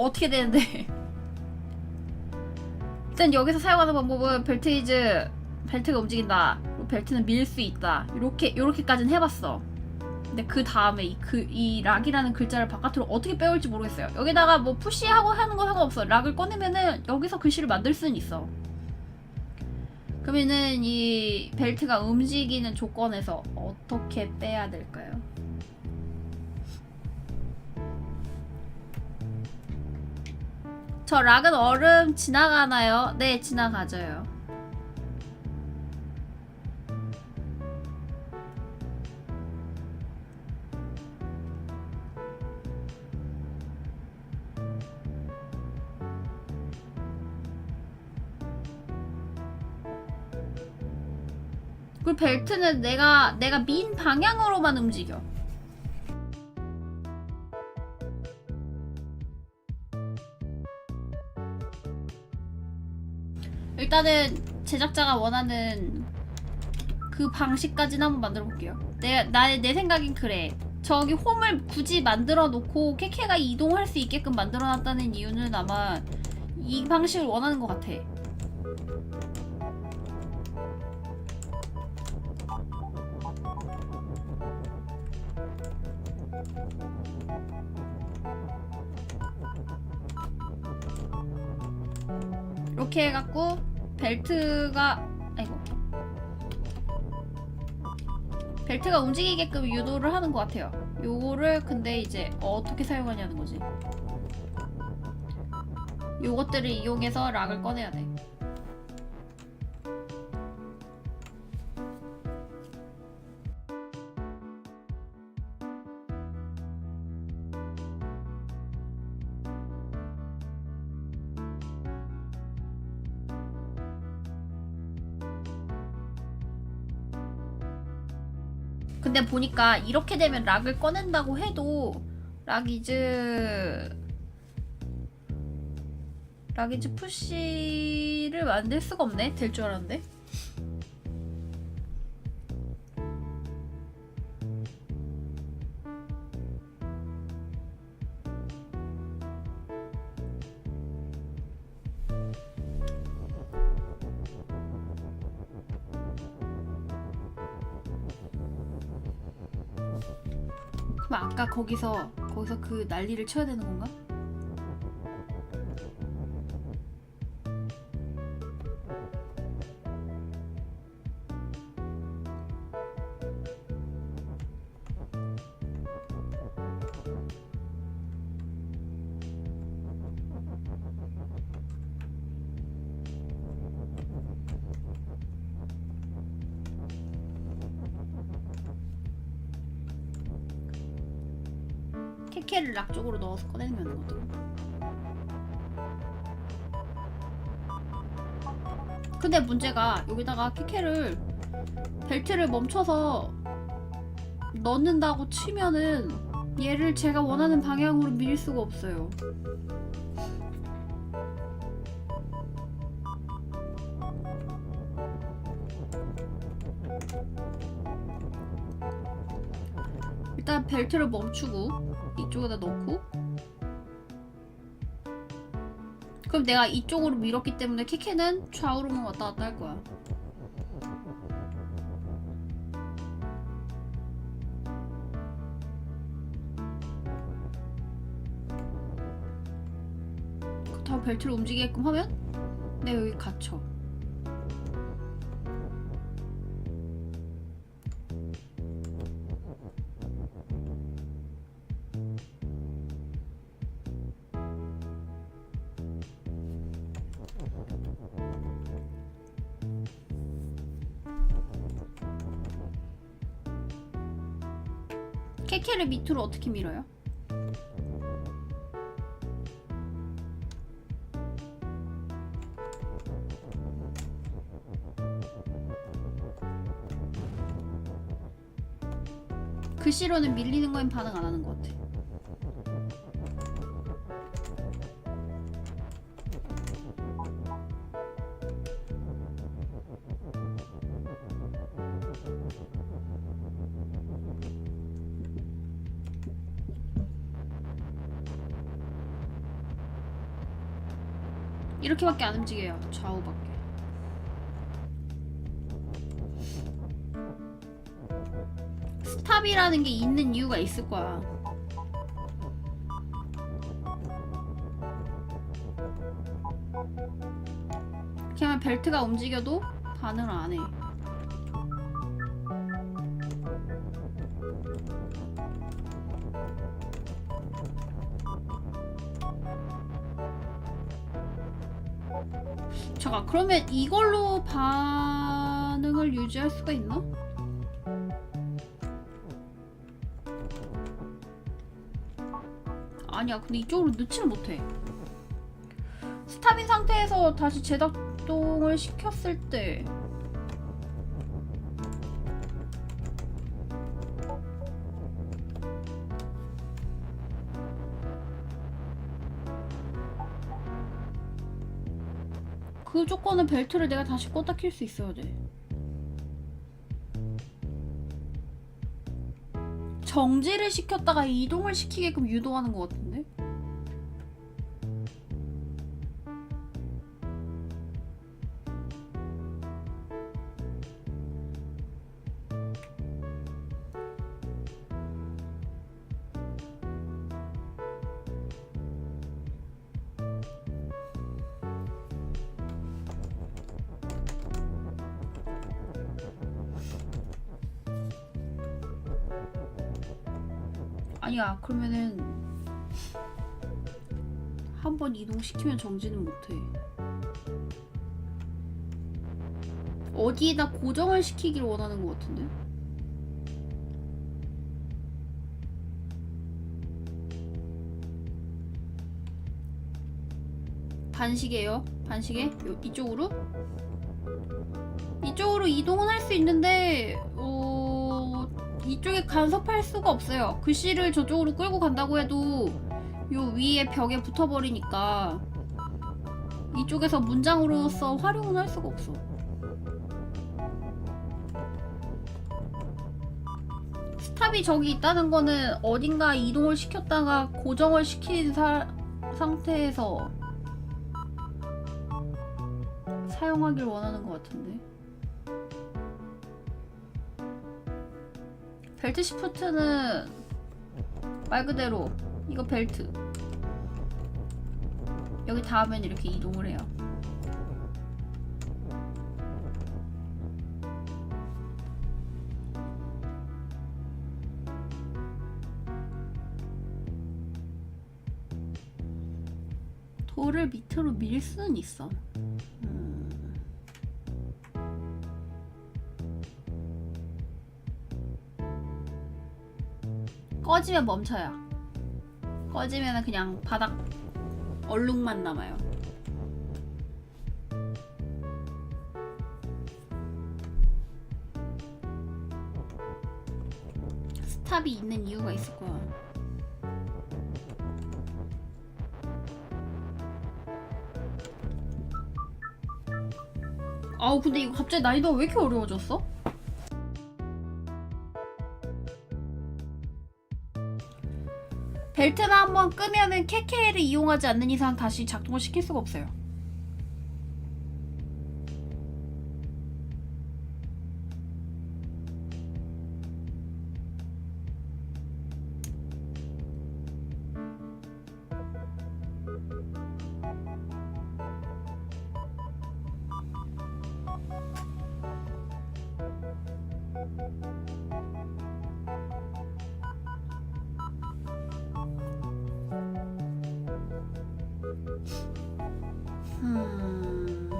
어떻게 되는데? 일단 여기서 사용하는 방법은 벨트이즈 벨트가 움직인다. 벨트는 밀 수 있다. 이렇게 이렇게까지는 해봤어. 근데 그 다음에 이, 그, 이 락이라는 글자를 바깥으로 어떻게 빼올지 모르겠어요. 여기다가 뭐 푸시하고 하는 거 상관없어. 락을 꺼내면은 여기서 글씨를 만들 수는 있어. 그러면은 이 벨트가 움직이는 조건에서 어떻게 빼야 될까요? 저 락은 얼음 지나가나요? 네, 지나가져요. 그리고 벨트는 내가 내가 민 방향으로만 움직여. 일단은 제작자가 원하는 그 방식까지는 한번 만들어 볼게요. 내, 나, 내 생각엔 그래. 저기 홈을 굳이 만들어 놓고 케케가 이동할 수 있게끔 만들어 놨다는 이유는 아마 이 방식을 원하는 것 같아. 이렇게 해갖고 벨트가 아이고 벨트가 움직이게끔 유도를 하는 것 같아요. 요거를 근데 이제 어떻게 사용하냐는 거지. 요것들을 이용해서 락을 꺼내야 돼. 보니까 이렇게 되면 락을 꺼낸다고 해도 락이즈 락이즈 푸시를 만들 수가 없네. 될 줄 알았는데 아까 거기서 거기서 그 난리를 쳐야 되는 건가? 근데 문제가 여기다가 케케를 벨트를 멈춰서 넣는다고 치면은 얘를 제가 원하는 방향으로 밀 수가 없어요. 일단 벨트를 멈추고 이쪽에다 넣고 그럼 내가 이쪽으로 밀었기 때문에 키케는 좌우로만 왔다 갔다 할 거야. 그렇다고 벨트를 움직이게끔 하면? 내가 여기 갇혀 케케를 밑으로 어떻게 밀어요? 글씨로는 밀리는 거엔 반응 안 하는 것 같아. 이렇게밖에 안 움직여요. 좌우밖에. 스탑이라는 게 있는 이유가 있을 거야. 하면 벨트가 움직여도 반응을 안 해. 잠깐 그러면 이걸로 반응을 유지할 수가 있나? 아니야 근데 이쪽으로 넣지는 못해 스탑인 상태에서 다시 재작동을 시켰을 때 그 조건은 벨트를 내가 다시 껐다 킬 수 있어야 돼. 정지를 시켰다가 이동을 시키게끔 유도하는 것 같은데? 아니야. 그러면은 한 번 이동시키면 정지는 못해. 어디에다 고정을 시키길 원하는 것 같은데? 반시계요? 반시계? 요, 이쪽으로? 이쪽으로 이동은 할 수 있는데 어... 이쪽에 간섭할 수가 없어요. 글씨를 저쪽으로 끌고 간다고 해도 요 위에 벽에 붙어버리니까 이쪽에서 문장으로서 활용은 할 수가 없어. 스탑이 저기 있다는 거는 어딘가 이동을 시켰다가 고정을 시킨 사, 상태에서 사용하길 원하는 것 같은데. 벨트 시프트는 말 그대로 이거 벨트 여기 닿으면 이렇게 이동을 해요. 돌을 밑으로 밀 수는 있어. 꺼지면 멈춰요. 꺼지면 그냥 바닥 얼룩만 남아요. 스탑이 있는 이유가 있을 거야. 아우 근데 이거 갑자기 난이도가 왜 이렇게 어려워졌어? 벨트만 한번 끄면은 케케를 이용하지 않는 이상 다시 작동을 시킬 수가 없어요. 음.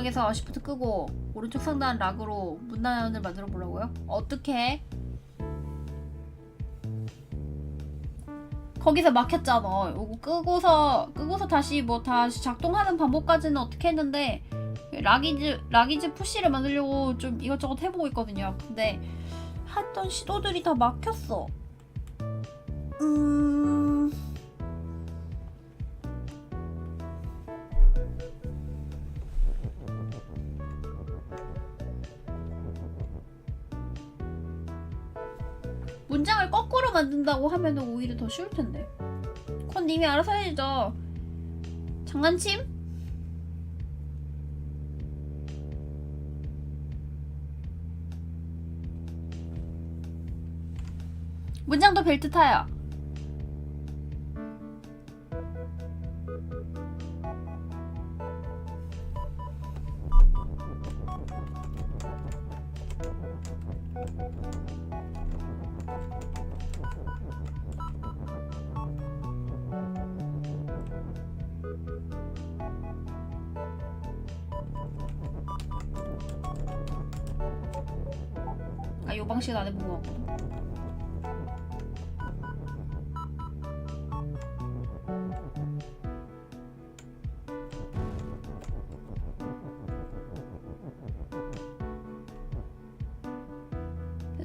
방에서 시프트 끄고 오른쪽 상단 락으로 문단을 만들어 보라고요? 어떻게? 거기서 막혔잖아. 요거 끄고서 끄고서 다시 뭐 다시 작동하는 방법까지는 어떻게 했는데 락이즈 락이즈 푸시를 만들려고 좀 이것저것 해보고 있거든요. 근데 했던 시도들이 다 막혔어. 음. 만든다고 하면 오히려 더 쉬울 텐데. 그건 님이 알아서 해야죠. 장난침? 문장도 벨트 타요. 아, 요 방식 안 해본 것 같거든.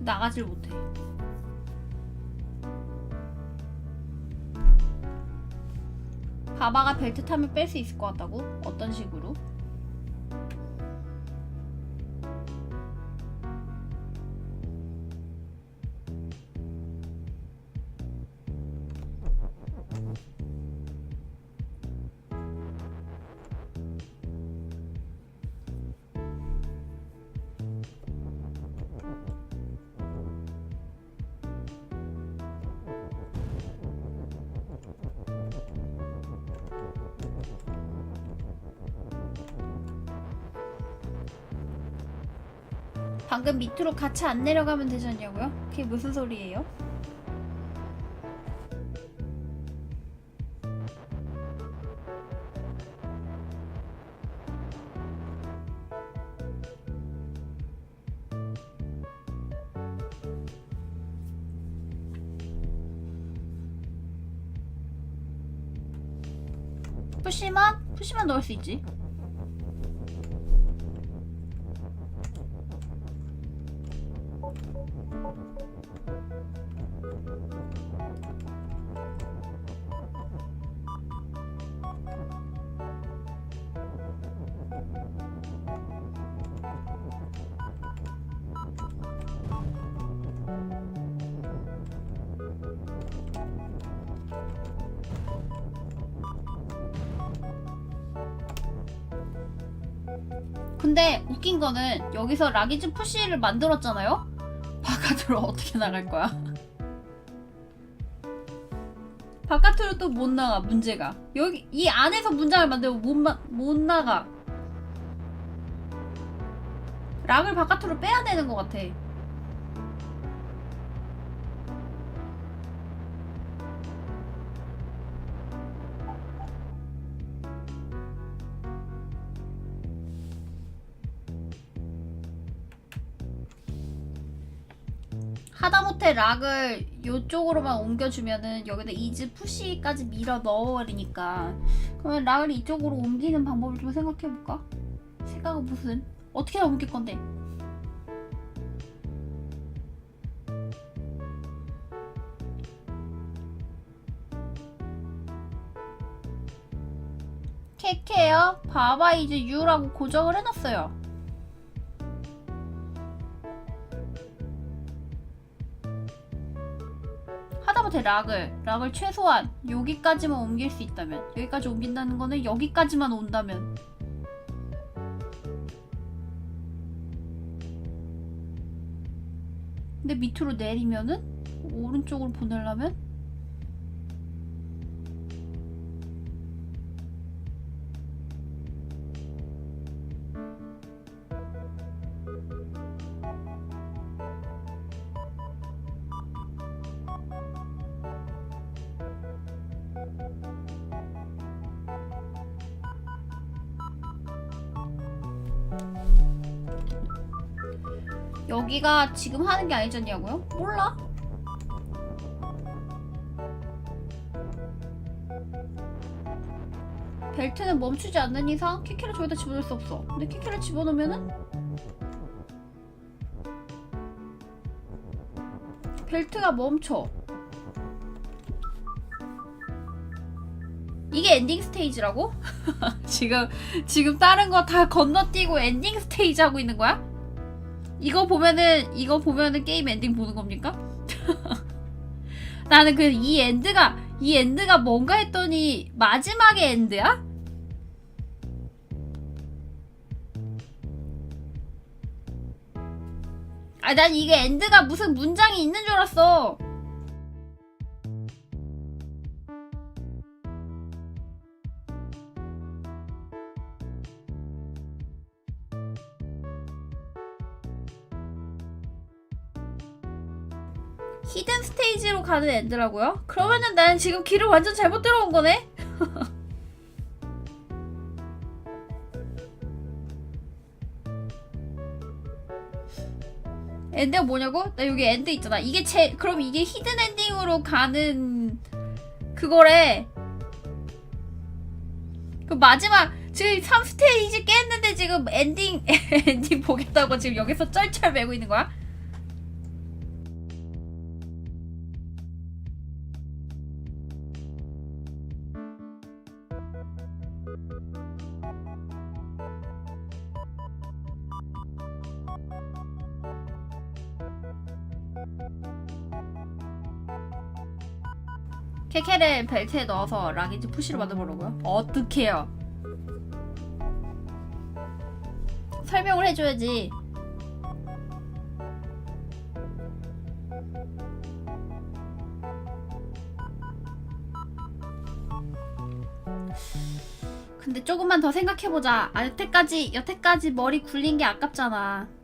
나가질 못해. 바바가 벨트 타면 뺄 수 있을 것 같다고? 어떤 식으로? 방금 밑으로 같이 안 내려가면 되지 않냐고요? 그게 무슨 소리예요? 푸시만? 푸시만 넣을 수 있지. 근데 웃긴 거는 여기서 라기즈 푸시를 만들었잖아요? 바깥으로 어떻게 나갈 거야? 바깥으로 또 못 나가 문제가 여기 이 안에서 문장을 만들고 못, 마, 못 나가 락을 바깥으로 빼야 되는 것 같아 락을 이쪽으로만 옮겨주면은 여기다 이즈 푸시까지 밀어 넣어버리니까 그러면 락을 이쪽으로 옮기는 방법을 좀 생각해볼까? 생각은 무슨 어떻게 옮길 건데? 케케요? 봐봐 이제 U라고 고정을 해놨어요 하다못해 락을. 락을 최소한 여기까지만 옮길 수 있다면. 여기까지 옮긴다는 거는 여기까지만 온다면. 근데 밑으로 내리면은 오른쪽으로 보내려면 여기가 지금 하는 게 아니잖냐고요? 몰라. 벨트는 멈추지 않는 이상 키키를 저기다 집어넣을 수 없어. 근데 키키를 집어넣으면은 벨트가 멈춰. 이게 엔딩 스테이지라고? 지금 지금 다른 거 다 건너뛰고 엔딩 스테이지 하고 있는 거야? 이거 보면은 이거 보면은 게임 엔딩 보는 겁니까? 나는 그이 엔드가 이 엔드가 뭔가 했더니 마지막에 엔드야? 아, 난 이게 엔드가 무슨 문장이 있는 줄 알았어. 히든 스테이지로 가는 엔드라고요? 그러면은 난 지금 길을 완전 잘못 들어온 거네? 엔드가 뭐냐고? 나 여기 엔드 있잖아. 이게 제 그럼 이게 히든 엔딩으로 가는 그거래. 그 마지막 지금 3스테이지 깼는데 지금 엔딩 엔딩 보겠다고 지금 여기서 쩔쩔 매고 있는 거야? 케케를 벨트에 넣어서 락이지 푸시를 만들어보려고요? 어떡해요? 설명을 해줘야지. 근데 조금만 더 생각해보자. 아, 여태까지, 여태까지 머리 굴린 게 아깝잖아.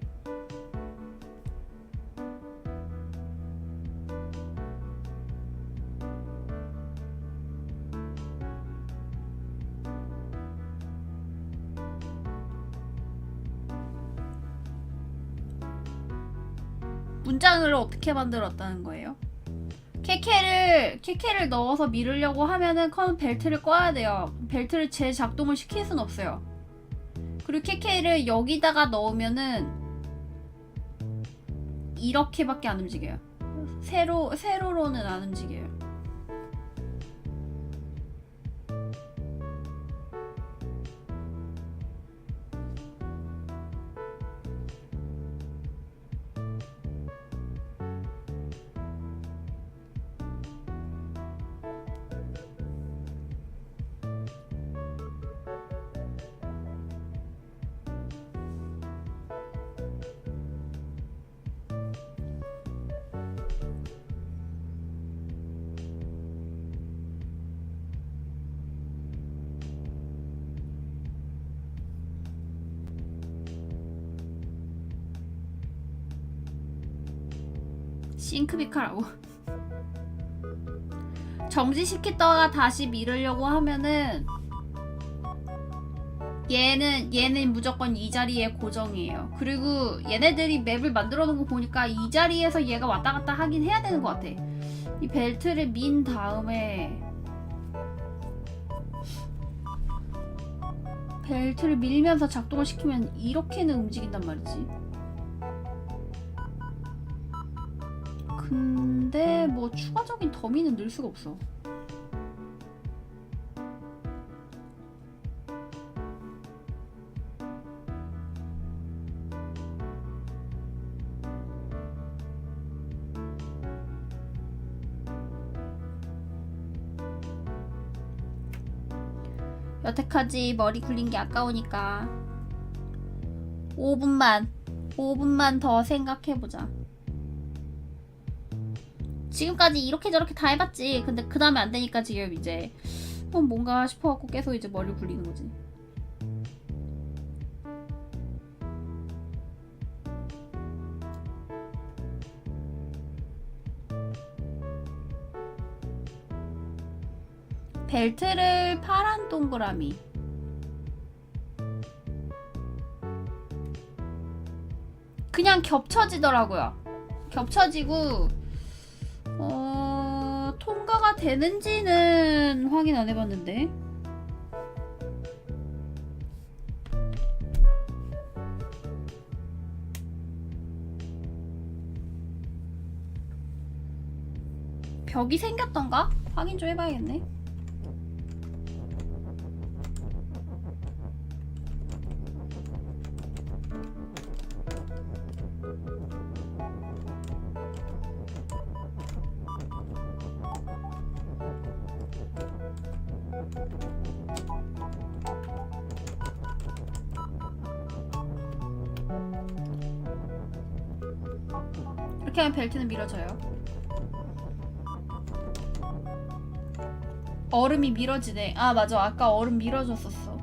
문장을 어떻게 만들었다는 거예요? 케케를 케케를 넣어서 미루려고 하면은 컨 벨트를 꺼야 돼요. 벨트를 재작동을 시킬 순 없어요. 그리고 케케를 여기다가 넣으면은 이렇게밖에 안 움직여요. 세로 세로로는 안 움직여요. 싱크비카라고. 정지시켰다가 다시 미루려고 하면은 얘는 얘는 무조건 이 자리에 고정이에요. 그리고 얘네들이 맵을 만들어 놓은 거 보니까 이 자리에서 얘가 왔다 갔다 하긴 해야 되는 것 같아. 이 벨트를 민 다음에 벨트를 밀면서 작동을 시키면 이렇게는 움직인단 말이지. 근데 뭐 추가적인 더미는 넣을 수가 없어. 여태까지 머리 굴린 게 아까우니까 5분만 5분만 더 생각해보자. 지금까지 이렇게 저렇게 다 해봤지. 근데 그 다음에 안 되니까 지금 이제 어, 뭔가 싶어갖고 계속 이제 머리를 굴리는 거지. 벨트를 파란 동그라미. 그냥 겹쳐지더라고요. 겹쳐지고 되는지는 확인 안 해봤는데. 벽이 생겼던가? 확인 좀 해봐야겠네. 이렇게 하면 벨트는 밀어져요. 얼음이 밀어지네. 아 맞아. 아까 얼음 밀어줬었어.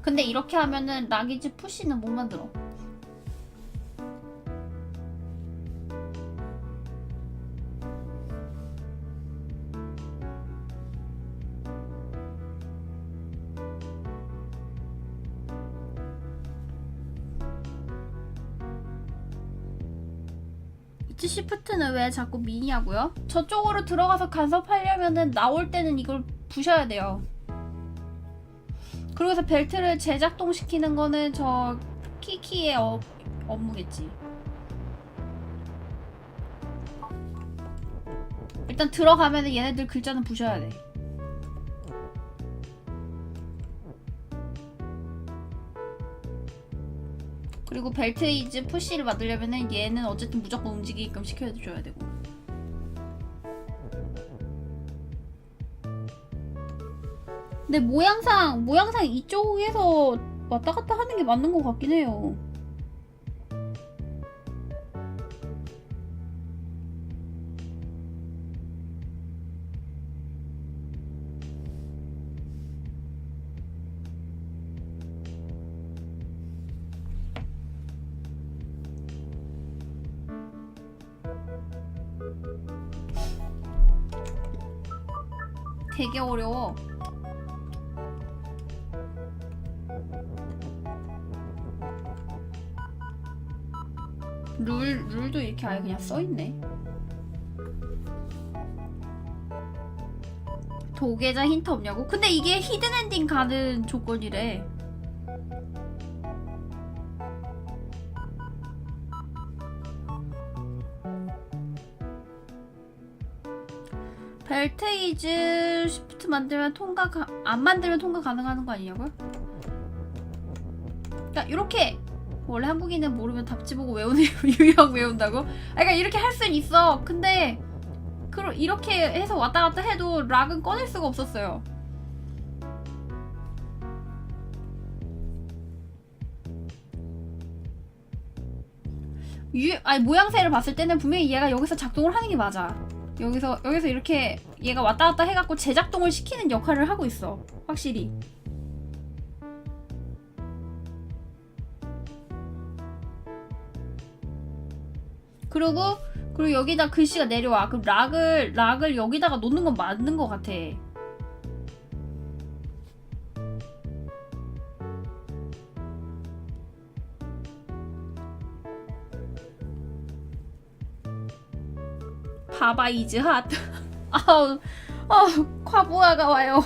근데 이렇게 하면은 라기즈 푸시는 못 만들어. 왜 자꾸 미냐고요? 저쪽으로 들어가서 간섭하려면은 나올 때는 이걸 부셔야 돼요. 그러고서 벨트를 재작동시키는 거는 저 키키의 업, 업무겠지. 일단 들어가면은 얘네들 글자는 부셔야 돼. 그리고 벨트 이즈 푸시를 만들려면은 얘는 어쨌든 무조건 움직이게끔 시켜줘야 되고. 근데 모양상 모양상 이쪽에서 왔다 갔다 하는 게 맞는 것 같긴 해요. 되게 어려워. 룰, 룰도 이렇게 아예 그냥 써있네. 도계자 힌트 없냐고? 근데 이게 히든 엔딩 가는 조건이래. 벨트이즈 시프트 만들면 통과 가, 안 만들면 통과 가능하는 거 아니냐고요? 그러니까 이렇게 원래 한국인은 모르면 답지 보고 외우는 유형 외운다고? 아, 그러니까 이렇게 할 수는 있어. 근데 그럼 이렇게 해서 왔다 갔다 해도 락은 꺼낼 수가 없었어요. 유, 아니 모양새를 봤을 때는 분명히 얘가 여기서 작동을 하는 게 맞아. 여기서 여기서 이렇게 얘가 왔다 갔다 해갖고 재작동을 시키는 역할을 하고 있어. 확실히. 그리고 그리고 여기다 글씨가 내려와. 그럼 락을 락을 여기다가 놓는 건 맞는 것 같아. 바바 이즈 핫. 아우, 아우, 과부하가 와요.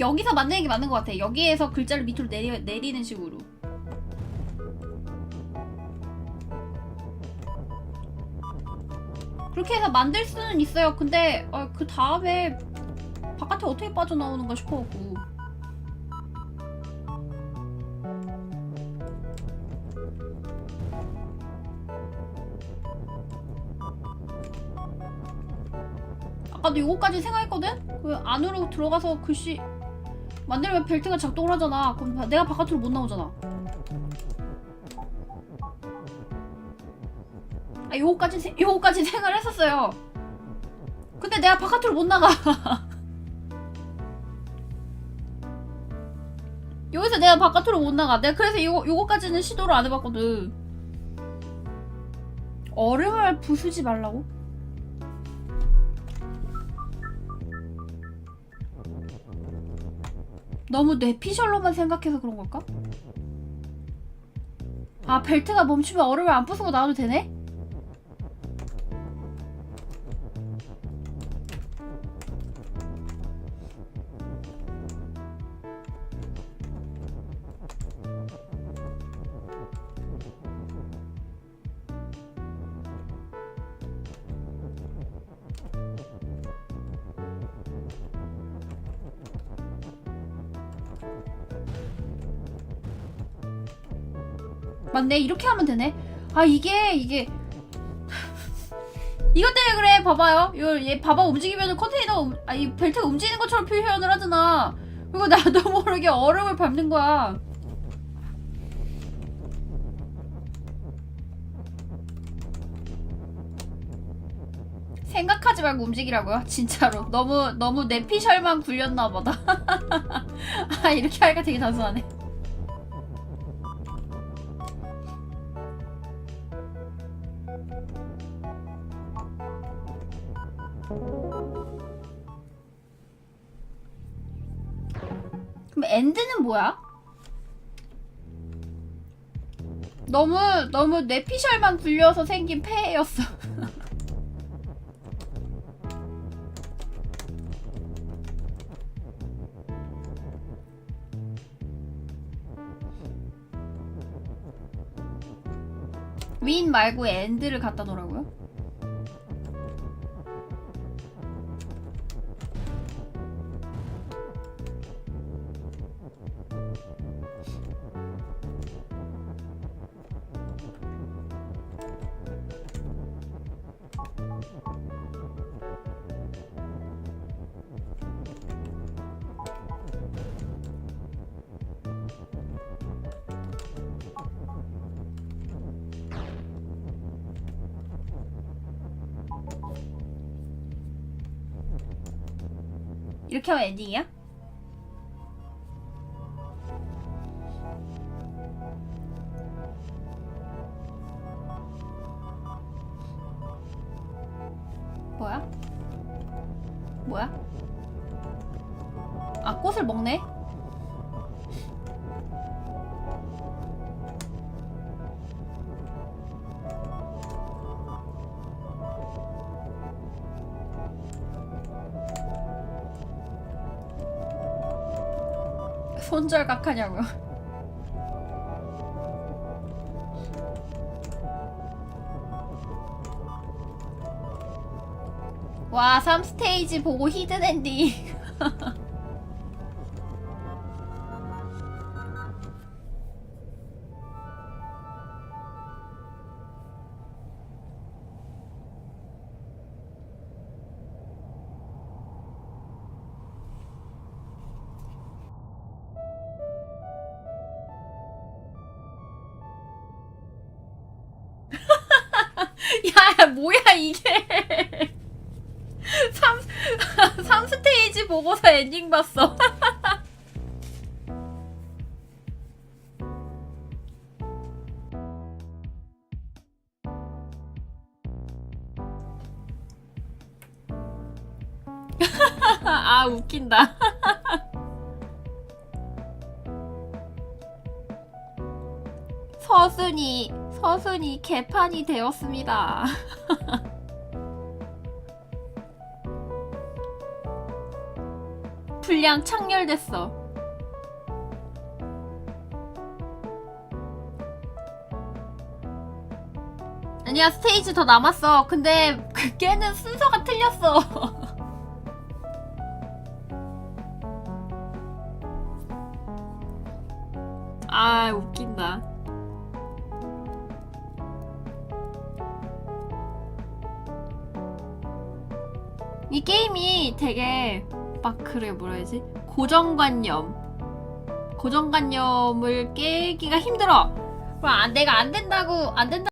여기서 만드는 게 맞는 것 같아. 여기에서 글자를 밑으로 내리, 내리는 식으로. 그렇게 해서 만들 수는 있어요. 근데 어, 그 다음에 바깥에 어떻게 빠져나오는가 싶어갖고. 아까도 요거까지 생각했거든? 그 안으로 들어가서 글씨 만들면 벨트가 작동을 하잖아. 그럼 바- 내가 바깥으로 못 나오잖아. 아 요거까지 요거까지 생각을 했었어요. 근데 내가 바깥으로 못 나가. 여기서 내가 바깥으로 못 나가. 내가 그래서 요거 요거까지는 시도를 안 해봤거든. 얼음을 부수지 말라고? 너무 뇌피셜로만 생각해서 그런 걸까? 아 벨트가 멈추면 얼음을 안 부수고 나와도 되네? 맞네 이렇게 하면 되네. 아 이게 이게. 이것 때문에 그래 봐봐요. 얘 봐봐 움직이면 컨테이너 움, 아, 이 벨트가 움직이는 것처럼 표현을 하잖아. 그리고 나도 모르게 얼음을 밟는 거야. 생각하지 말고 움직이라고요? 진짜로. 너무 너무 내 피셜만 굴렸나 보다. 아 이렇게 하니까 되게 단순하네 뭐야? 너무 너무 뇌피셜만 굴려서 생긴 폐였어. 윈 말고 엔드를 갖다 놓으라고요? 이렇게 하면 엔딩이야? 손절각 하냐고요? 와, 3스테이지 보고 히든 엔딩. 엔딩 봤어. 아, 웃긴다. 서순이, 서순이 개판이 되었습니다. 분량 창렬됐어. 아니야 스테이지 더 남았어. 근데 그 깨는 순서가 틀렸어. 아 웃긴다. 이 게임이 되게 막 그래 뭐라 해야지? 고정관념. 고정관념을 깨기가 힘들어. 그럼 아, 내가 안 된다고 안 된다